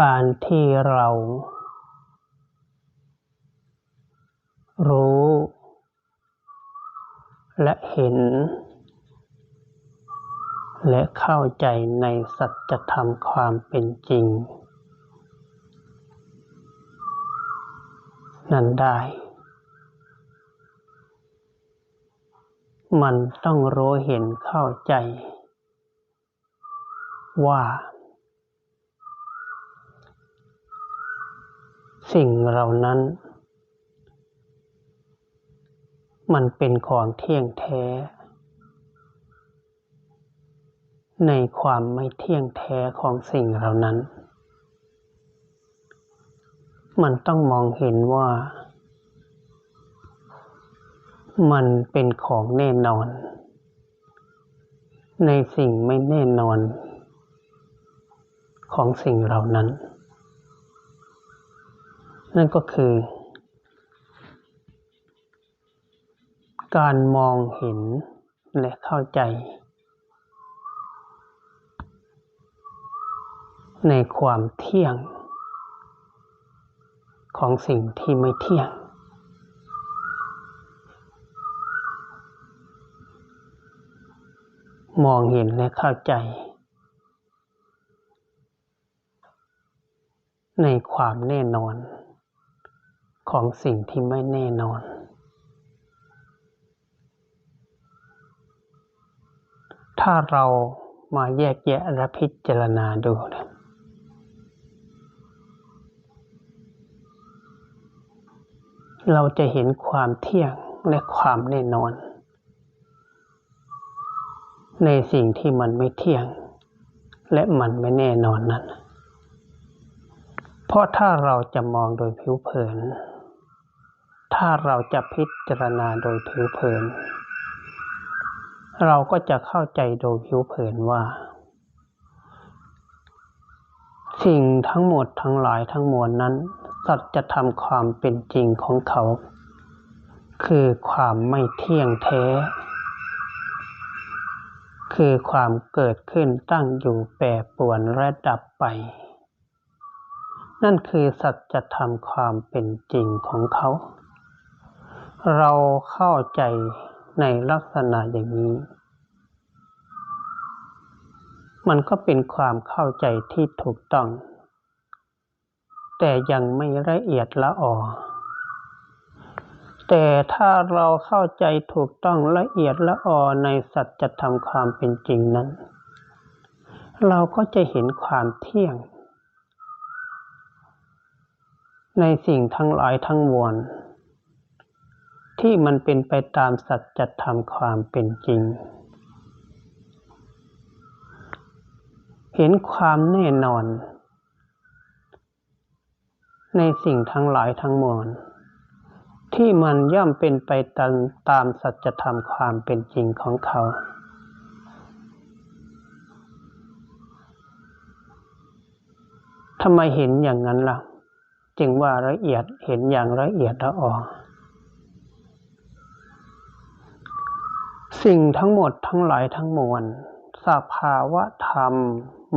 การที่เรา รู้ และเห็น และเข้าใจในสัจธรรมความเป็นจริง นั้นได้ มันต้องรู้เห็นเข้าใจ ว่า สิ่งเหล่านั้น มันเป็นของเที่ยงแท้ ในความไม่เที่ยงแท้ของสิ่งเหล่านั้น มันต้องมองเห็นว่า มันเป็นของแน่นอน ในสิ่งไม่แน่นอน ของสิ่งเหล่านั้น นั่นก็คือ การมองเห็นและเข้าใจ ในความเที่ยง ของสิ่งที่ไม่เที่ยง มองเห็นและเข้าใจในความแน่นอน ของสิ่งที่ไม่แน่นอน ถ้าเรามาแยกแยะและพิจารณาดูนะเราจะเห็นความเที่ยงและความแน่นอน ในสิ่งที่มันไม่เที่ยง และมันไม่แน่นอนนั้น เพราะถ้าเราจะมองโดยผิวเผิน ถ้าเราจะพิจารณาโดยผิวเผิน เราก็จะเข้าใจโดยผิวเผินว่า สิ่งทั้งหมดทั้งหลายทั้งมวลนั้น สัจธรรมความเป็นจริงของเขา คือความไม่เที่ยงแท้ คือความเกิดขึ้นตั้งอยู่แปรปรวนและดับไป นั่นคือสัจธรรมความเป็นจริงของเขา เราเข้าใจในลักษณะอย่างนี้ มันก็เป็นความเข้าใจที่ถูกต้อง แต่ยังไม่ละเอียดละออแต่ถ้าเราเข้าใจถูกต้องละเอียดละออในสัจธรรมความเป็นจริงนั้น เราก็จะเห็นความเที่ยง ในสิ่งทั้งหลายทั้งมวล ที่มันเป็นไปตามสัจธรรมความเป็นจริง เห็นความแน่นอน ในสิ่งทั้งหลายทั้งมวลที่มันย่อมเป็นไปตามตามสัจธรรมความเป็นจริงของเขา ทำไมเห็นอย่างนั้นล่ะ จึงว่าละเอียดเห็นอย่างละเอียดละออ สิ่งทั้งหมดทั้งหลายทั้งมวลสภาวะธรรม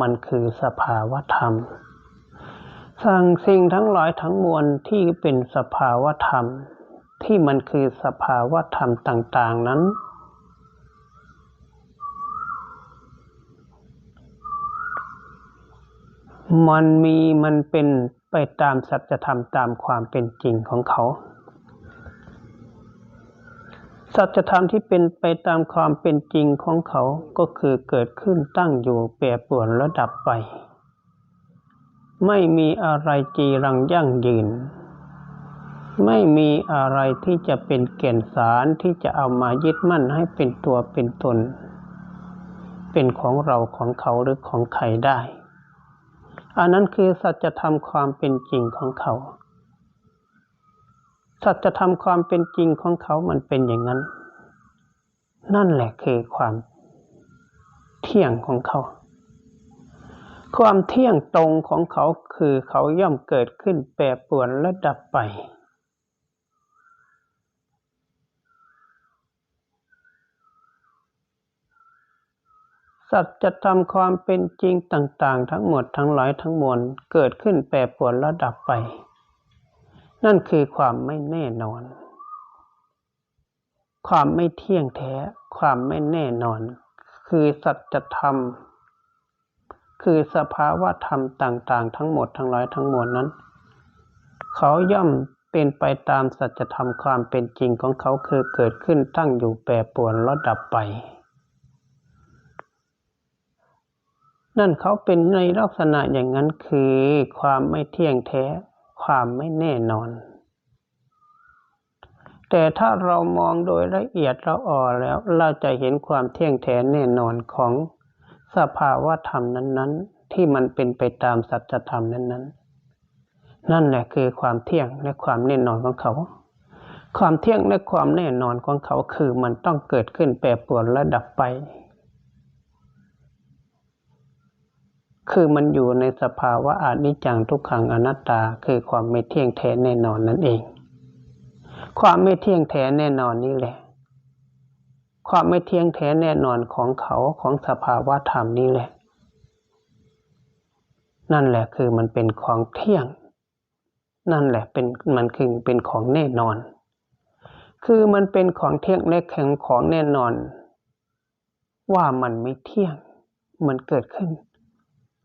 มันคือสภาวะธรรม สั่งสิ่งทั้งหลายทั้งมวลที่เป็นสภาวะธรรม ที่มันคือสภาวะธรรมต่าง ๆนั้น มันมีมันเป็นไปตามสัจธรรมตามความเป็นจริงของเขา สัจธรรมที่เป็นไปตามความเป็นจริงของเขาก็คือเกิดขึ้นตั้งอยู่แปรปรวนและดับไป ไม่มีอะไรจีรังยั่งยืน ไม่มีอะไรที่จะเป็นเก่นสารที่จะเอามายึดมั่นให้เป็นตัวเป็นตน เป็นของเราของเขาหรือของใครได้ อันนั้นคือสัจธรรมความเป็นจริงของเขา สัจธรรมความเป็นจริงของเขามันเป็นอย่างนั้น นั่นแหละคือความเที่ยงของเขา ความเที่ยงตรงของเขาคือเขาย่อมเกิดขึ้นแปรปรวนและดับไป สัจธรรมความเป็นจริงต่าง ๆ ทั้งหมดทั้งหลายทั้งมวลเกิดขึ้นแปรปรวนแล้วดับไป นั่นคือความไม่แน่นอน ความไม่เที่ยงแท้ ความไม่แน่นอน คือสัจธรรม คือสภาวะธรรมต่างๆ ทั้งหมดทั้งหลายทั้งมวลนั้น เขาย่อมเป็นไปตามสัจธรรมความเป็นจริงของเขาคือเกิดขึ้นตั้งอยู่แปรปรวนแล้วดับไป นั่นเขาเป็นในลักษณะอย่างนั้นคือความไม่เที่ยงแท้ ความไม่แน่นอน แต่ถ้าเรามองโดยละเอียดเราอ่อแล้ว เราจะเห็นความเที่ยงแท้แน่นอนของสภาวะธรรมนั้น ๆ ที่มันเป็นไปตามสัจธรรมนั้น ๆ นั่นแหละคือความเที่ยงและความแน่นอนของเขา ความเที่ยงและความแน่นอนของเขาคือมันต้องเกิดขึ้นแปรปรวนและดับไป คือมันอยู่ในสภาวะอนิจจังทุกขังอนัตตา คือความไม่เที่ยงแท้แน่นอนนั่นเอง ความไม่เที่ยงแท้แน่นอนนี่แหละ ความไม่เที่ยงแท้แน่นอนของเขาของสภาวะธรรมนี่แหละ นั่นแหละคือมันเป็นของเที่ยง นั่นแหละเป็นมันคือเป็นของแน่นอน คือมันเป็นของเที่ยงและแข็งของแน่นอน ว่ามันไม่เที่ยง มันเกิดขึ้น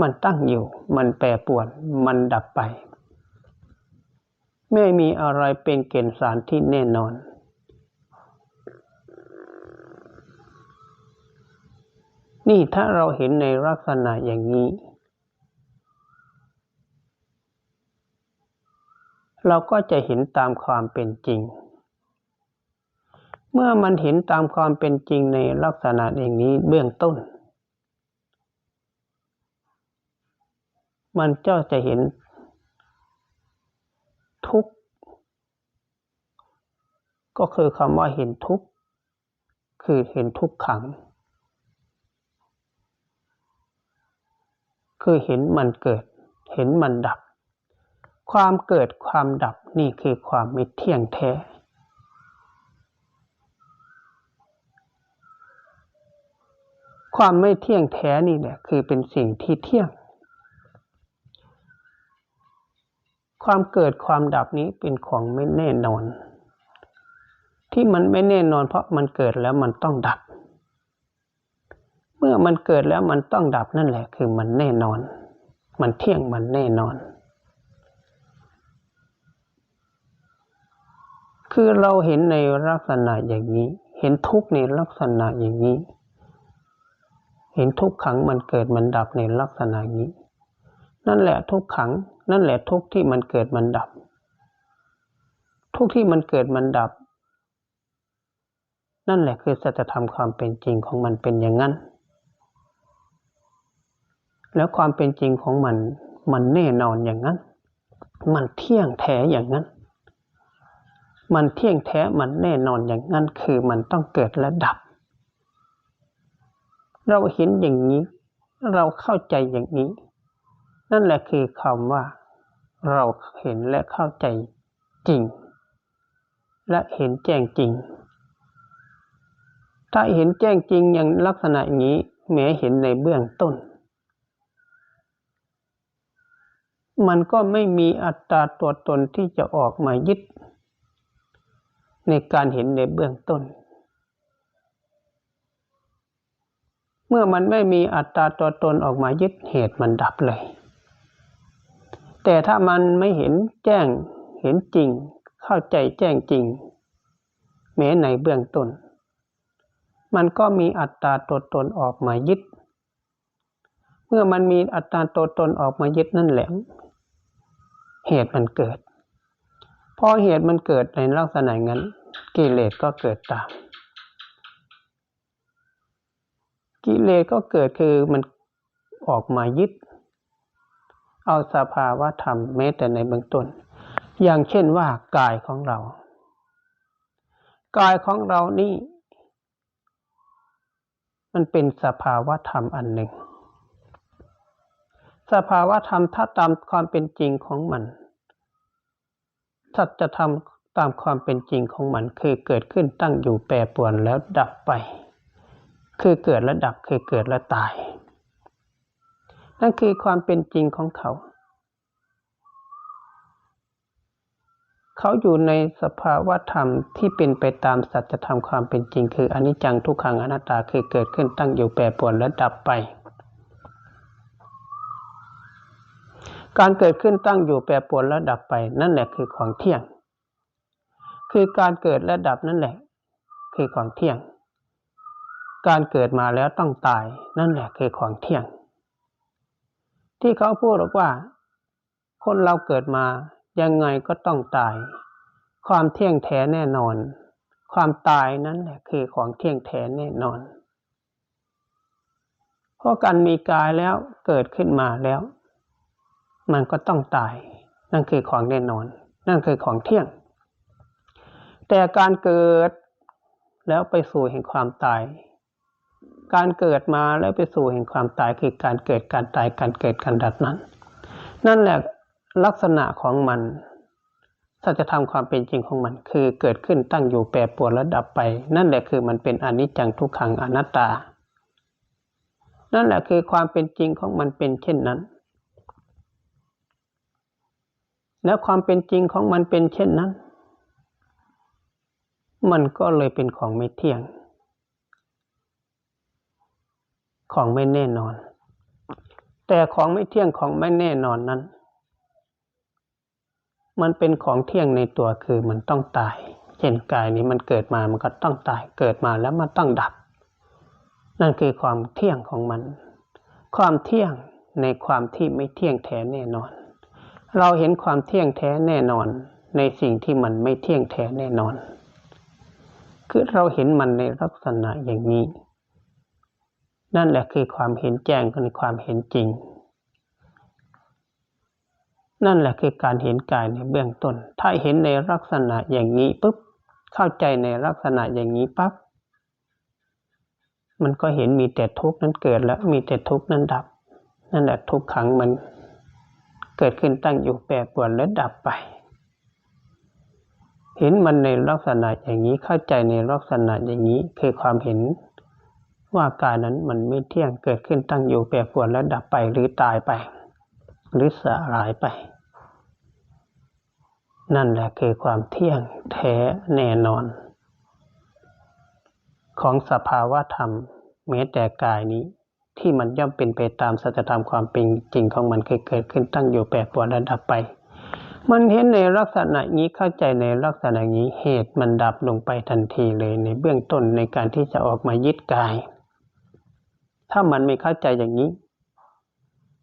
มันตั้งอยู่ มันแปรปรวน มันดับไป ไม่มีอะไรเป็นเกณฑ์สารที่แน่นอน นี่ถ้าเราเห็นในลักษณะอย่างนี้ เราก็จะเห็นตามความเป็นจริง เมื่อมันเห็นตามความเป็นจริงในลักษณะอย่างนี้เบื้องต้น มันเจ้าจะเห็นทุกข์ก็คือคำว่าเห็นทุกข์คือเห็นทุกขัง คือเห็นมันเกิด เห็นมันดับ ความเกิดความดับนี่คือความไม่เที่ยงแท้ความไม่เที่ยงแท้นี่แหละคือเป็นสิ่งที่เที่ยง ความเกิดความดับนี้เป็นของไม่แน่นอน ที่มันไม่แน่นอน เพราะมันเกิดแล้วมันต้องดับ เมื่อมันเกิดแล้วมันต้องดับนั่นแหละ คือมันแน่นอน มันเที่ยงมันแน่นอน คือเราเห็นในลักษณะอย่างนี้ เห็นทุกข์ในลักษณะอย่างนี้ เห็นทุกขังมันเกิดมันดับในลักษณะนี้ นั่นแหละทุกขัง นั่นแหละทุกที่มันเกิดมันดับ ทุกที่มันเกิดมันดับ นั่นแหละคือสัจธรรมความเป็นจริงของมันเป็นอย่างนั้น แล้วความเป็นจริงของมันมันแน่นอนอย่างนั้น มันเที่ยงแท้อย่างนั้น มันเที่ยงแท้มันแน่นอนอย่างนั้น คือมันต้องเกิดและดับ เราเห็นอย่างนี้ เราเข้าใจอย่างนี้ นั่นแหละคือคำว่า เราเห็นและเข้าใจจริง และเห็นแจ้งจริง ถ้าเห็นแจ้งจริงอย่างลักษณะนี้แม้เห็นในเบื้องต้น มันก็ไม่มีอัตตาตัวตนที่จะออกมายึด ในการเห็นในเบื้องต้น เมื่อมันไม่มีอัตตาตัวตนออกมายึดเหตุมันดับเลย แต่ถ้ามันไม่เห็นแจ้งเห็นจริง เข้าใจแจ้งจริง แม้ในเบื้องต้น มันก็มีอัตตาตัวตนออกมายึด เมื่อมันมีอัตตาตัวตนออกมายึดนั่นแหละ เหตุมันเกิด พอเหตุมันเกิดในลักษณะนั้นกิเลสก็เกิดตาม กิเลสก็เกิดคือมันออกมายึด เอาสภาวะธรรมแม้แต่ในเบื้องต้น อย่างเช่นว่ากายของเรา กายของเรานี่ มันเป็นสภาวะธรรมอันหนึ่ง สภาวะธรรมถ้าตามความเป็นจริงของมันสัจธรรมตามความเป็นจริงของมันคือเกิดขึ้นตั้งอยู่แปรปรวนแล้วดับไป คือเกิดและดับคือเกิดและตาย นั่นคือความเป็นจริงของเขา เขาอยู่ในสภาวะธรรมที่เป็นไปตามสัจธรรมความเป็นจริง คืออนิจจังทุกขังอนัตตาคือเกิดขึ้นตั้งอยู่แปรปรวนและดับไป การเกิดขึ้นตั้งอยู่แปรปรวนและดับไป นั่นแหละคือของเที่ยง คือการเกิดและดับนั่นแหละ คือของเที่ยง การเกิดมาแล้วต้องตาย นั่นแหละคือของเที่ยง ที่เขาพูดบอกว่า คนเราเกิดมายังไงก็ต้องตาย ความเที่ยงแท้แน่นอน ความตายนั่นแหละคือของเที่ยงแท้แน่นอน เพราะการมีกายแล้วเกิดขึ้นมาแล้ว มันก็ต้องตาย นั่นคือของแน่นอน นั่นคือของเที่ยง แต่การเกิดแล้วไปสู่แห่งความตาย การเกิดมาแล้วไปสู่แห่งความตายคือการเกิดการตายการเกิดการดับนั้น นั่นแหละลักษณะของมันสัจธรรมความเป็นจริงของมัน คือเกิดขึ้นตั้งอยู่แปรปรวนแล้วดับไป นั่นแหละคือมันเป็นอนิจจังทุกขังอนัตตา นั่นแหละคือความเป็นจริงของมันเป็นเช่นนั้น แล้วความเป็นจริงของมันเป็นเช่นนั้น มันก็เลยเป็นของไม่เที่ยง ของไม่แน่นอน แต่ของไม่เที่ยงของไม่แน่นอนนั้น มันเป็นของเที่ยงในตัวคือมันต้องตาย เช่นกายนี้มันเกิดมามันก็ต้องตาย เกิดมาแล้วมันต้องดับ นั่นคือความเที่ยงของมัน ความเที่ยงในความที่ไม่เที่ยงแท้แน่นอน เราเห็นความเที่ยงแท้แน่นอน ในสิ่งที่มันไม่เที่ยงแท้แน่นอน คือเราเห็นมันในลักษณะอย่างนี้ นั่นแหละคือความเห็นแจ้งคือความเห็นจริง นั่นแหละคือการเห็นกายในเบื้องต้น ถ้าเห็นในลักษณะอย่างนี้ปุ๊บเข้าใจในลักษณะอย่างนี้ปั๊บมันก็เห็นมีแต่ทุกข์นั้นเกิดแล้วมีแต่ทุกข์นั้นดับ นั่นแหละทุกขังมันเกิดขึ้นตั้งอยู่แปรปรวนแล้วดับไป เห็นมันในลักษณะอย่างนี้เข้าใจในลักษณะอย่างนี้คือความเห็น ว่ากายนั้นมันไม่เที่ยงเกิดขึ้นตั้งอยู่แปรปรวนแล้วดับไปหรือตายไป หรือสลายไป นั่นแหละคือความเที่ยงแท้แน่นอน ของสภาวะธรรมแม้แต่กายนี้ที่มันย่อมเป็นไปตามสัจธรรมความเป็นจริงของมันเคยเกิดขึ้นตั้งอยู่แปรปรวนและดับไป มันเห็นในลักษณะนี้เข้าใจในลักษณะนี้เหตุมันดับลงไปทันทีเลยในเบื้องต้นในการที่จะออกมายึดกาย ถ้ามันไม่เข้าใจอย่างนี้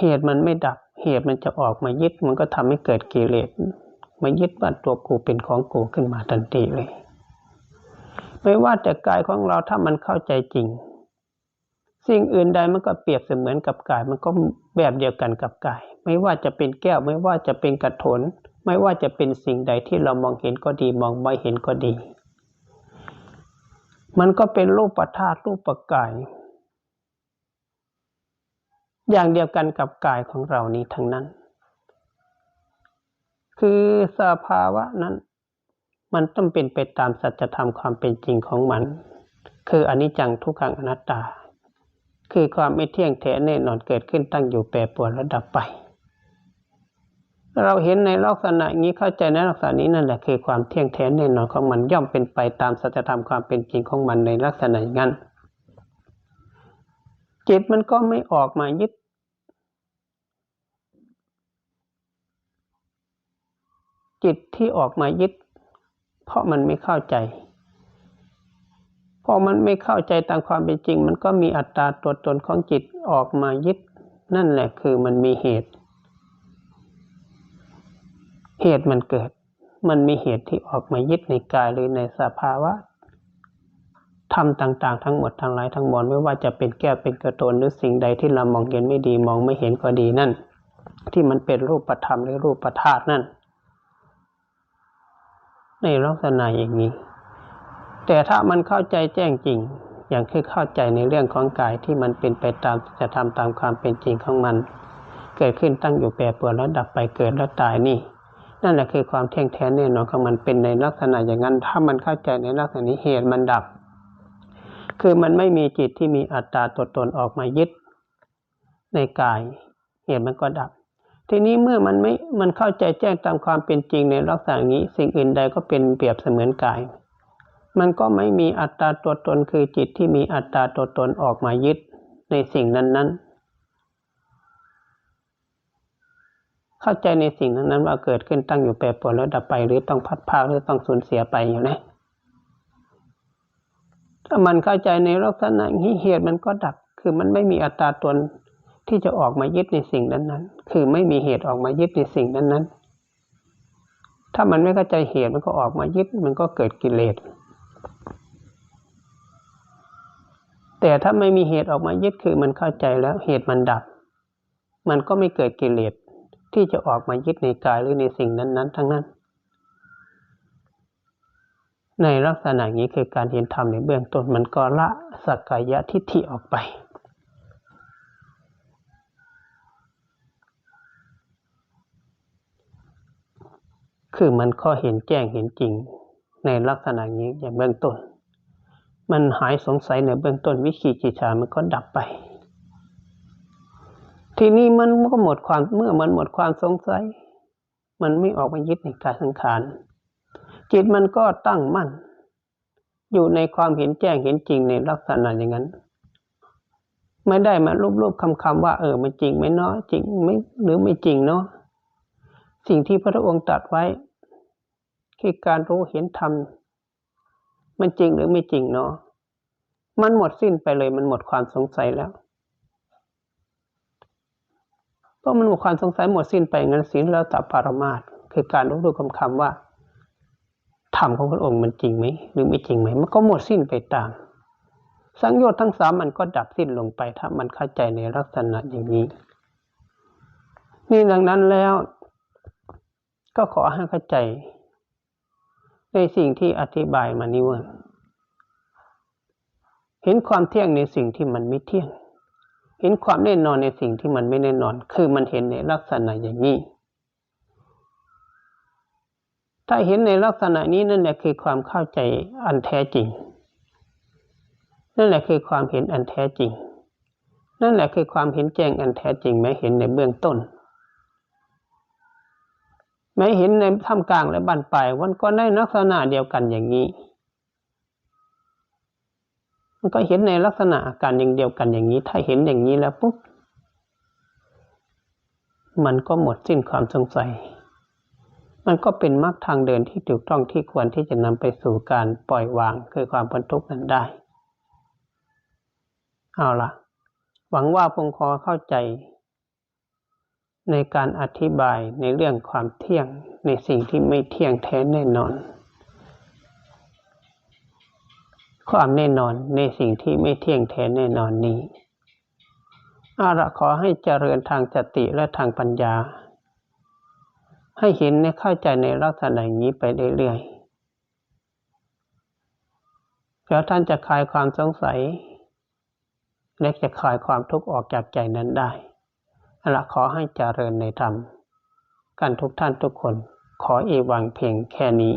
เหตุมันไม่ดับ เหตุมันจะออกมายึด มันก็ทำให้เกิดกิเลสมายึดว่าตัวกูเป็นของกูขึ้นมาทันทีเลย ไม่ว่าแต่กายของเราถ้ามันเข้าใจจริง สิ่งอื่นใดมันก็เปรียบเสมือนกับกาย มันก็แบบเดียวกันกับกาย ไม่ว่าจะเป็นแก้ว ไม่ว่าจะเป็นกระถนไม่ว่าจะเป็นสิ่งใดที่เรามองเห็นก็ดี มองไม่เห็นก็ดี มันก็เป็นรูปปัธาตุรูปปกาย อย่างเดียวกันกับกายของเรานี้ทั้งนั้น คือสภาวะนั้น มันต้องเป็นไปตามสัจธรรมความเป็นจริงของมัน คืออนิจจังทุกขังอนัตตา คือความไม่เที่ยงแท้แน่นอนเกิดขึ้นตั้งอยู่แปรปรวนและดับไป เราเห็นในลักษณะนี้เข้าใจในลักษณะนี้นั่นแหละคือความเที่ยงแท้แน่นอนของมันย่อมเป็นไปตามสัจธรรมความเป็นจริงของมันในลักษณะนั้น จิตมันก็ไม่ออกมายึด จิตที่ออกมายึด เพราะมันไม่เข้าใจพอมันไม่เข้าใจตามความเป็นจริง มันก็มีอัตตาตัวตนของจิตออกมายึด นั่นแหละคือมันมีเหตุ เหตุมันเกิด มันมีเหตุที่ออกมายึดในกายหรือในสภาวะ ทำต่างๆ ทั้งหมดทั้งหลายทั้งมวลไม่ว่าจะเป็นแก้วเป็นกระโตนหรือสิ่งใดที่เรามองเห็นไม่ดีมองไม่เห็นก็ดีนั่น ที่มันเป็นรูปธรรมหรือรูปธาตุนั่น ในลักษณะอย่างนี้ แต่ถ้ามันเข้าใจแจ้งจริง อย่างคือเข้าใจในเรื่องของกายที่มันเป็นไปตามจะทำตามความเป็นจริงของมัน เกิดขึ้นตั้งอยู่แปรปรวนแล้วดับไปเกิดแล้วตายนี่นั่นแหละคือความเที่ยงแท้แน่นอนของมันเป็นในลักษณะอย่างนั้น ถ้ามันเข้าใจในลักษณะนี้เหตุมันดับ คือมันไม่มีจิตที่มีอัตตาตัวตนออกมายึดในกาย เหตุมันก็ดับ ทีนี้เมื่อมันไม่ มันเข้าใจแจ้งตามความเป็นจริงในลักษณะนี้ สิ่งอื่นใดก็เป็นเปรียบเสมือนกาย มันก็ไม่มีอัตตาตัวตนคือจิตที่มีอัตตาตัวตนออกมายึดในสิ่งนั้นๆเข้าใจในสิ่งนั้นๆว่าเกิดขึ้นตั้งอยู่แปรปรวนแล้วดับไป หรือต้องพัดพาหรือต้องสูญเสียไปอยู่นะ ถ้ามันเข้าใจในลักษณะนี้เหตุมันก็ดับ คือมันไม่มีอัตตาตนที่จะออกมายึดในสิ่งนั้นๆ คือไม่มีเหตุออกมายึดในสิ่งนั้นๆ ถ้ามันไม่เข้าใจเหตุมันก็ออกมายึด มันก็เกิดกิเลส แต่ถ้าไม่มีเหตุออกมายึดคือมันเข้าใจแล้วเหตุมันดับ มันก็ไม่เกิดกิเลสที่จะออกมายึดในกายหรือในสิ่งนั้น ๆ ทั้งนั้น ในลักษณะนี้คือการเห็นธรรมในเบื้องต้นมันก็ละสักกายทิฏฐิออกไป คือมันก็เห็นแจ้งเห็นจริง ในลักษณะนี้อย่างเบื้องต้น มันหายสงสัยในเบื้องต้นวิคีกิจามันก็ดับไป ทีนี้มันก็หมดความเมื่อมันหมดความสงสัย มันไม่ออกมายึดในกายสังขาร จิตมันก็ตั้งมั่น อยู่ในความเห็นแจ้งเห็นจริงในลักษณะอย่างนั้น ไม่ได้มารูปๆคำๆว่า เออมันจริงไหมเนาะจริงไม่หรือไม่จริงเนาะสิ่งที่พระองค์ตรัสไว้ คือการรู้เห็นธรรมมันจริงหรือไม่จริงเนาะมันหมดสิ้นไปเลยมันหมดความสงสัยแล้วเพราะมันหมดความสงสัยหมดสิ้นไปงั้นศีลแล้วตับปารมาตคือการรู้ดูคำคำว่า ธรรมของพระองค์มันจริงไหมหรือไม่จริงไหมมันก็หมดสิ้นไปตาม สังโยชน์ทั้งสามมันก็ดับสิ้นลงไปถ้ามันเข้าใจในลักษณะอย่างนี้ นี่ดังนั้นแล้ว ก็ขอให้เข้าใจ ในสิ่งที่อธิบายมานี้ว่าเห็นความเที่ยงในสิ่งที่มันไม่เที่ยง เห็นความแน่นอนในสิ่งที่มันไม่แน่นอน คือมันเห็นในลักษณะอย่างนี้ ถ้าเห็นในลักษณะนี้นั่นแหละคือความเข้าใจอันแท้จริง นั่นแหละคือความเห็นอันแท้จริง นั่นแหละคือความเห็นแจ้งอันแท้จริงแม้เห็นในเบื้องต้นแม้เห็นในท่ามกลางและบันปลายวันก็ได้ลักษณะเดียวกันอย่างนี้ มันก็เห็นในลักษณะอาการอย่างเดียวกันอย่างนี้ ถ้าเห็นอย่างนี้แล้วปุ๊บมันก็หมดสิ้นความสงสัย มันก็เป็นมรรคทางเดินที่ถูกต้องที่ควรที่จะนำไปสู่การปล่อยวางคือความพ้นทุกข์นั้นได้ เอาละหวังว่าพงคอเข้าใจ ในการอธิบายในเรื่องความเที่ยงในสิ่งที่ไม่เที่ยงแท้แน่นอน ความแน่นอนในสิ่งที่ไม่เที่ยงแท้แน่นอนนี้อาละขอให้เจริญทางสติและทางปัญญา ให้เห็นในเข้าใจในลักษณะอย่างนี้ไปเรื่อยๆแล้วท่านจะคลายความสงสัย และจะคลายความทุกข์ออกจากใจนั้นได้อละขอให้เจริญในธรรม กันทุกท่านทุกคนขอเอวังเพียงแค่นี้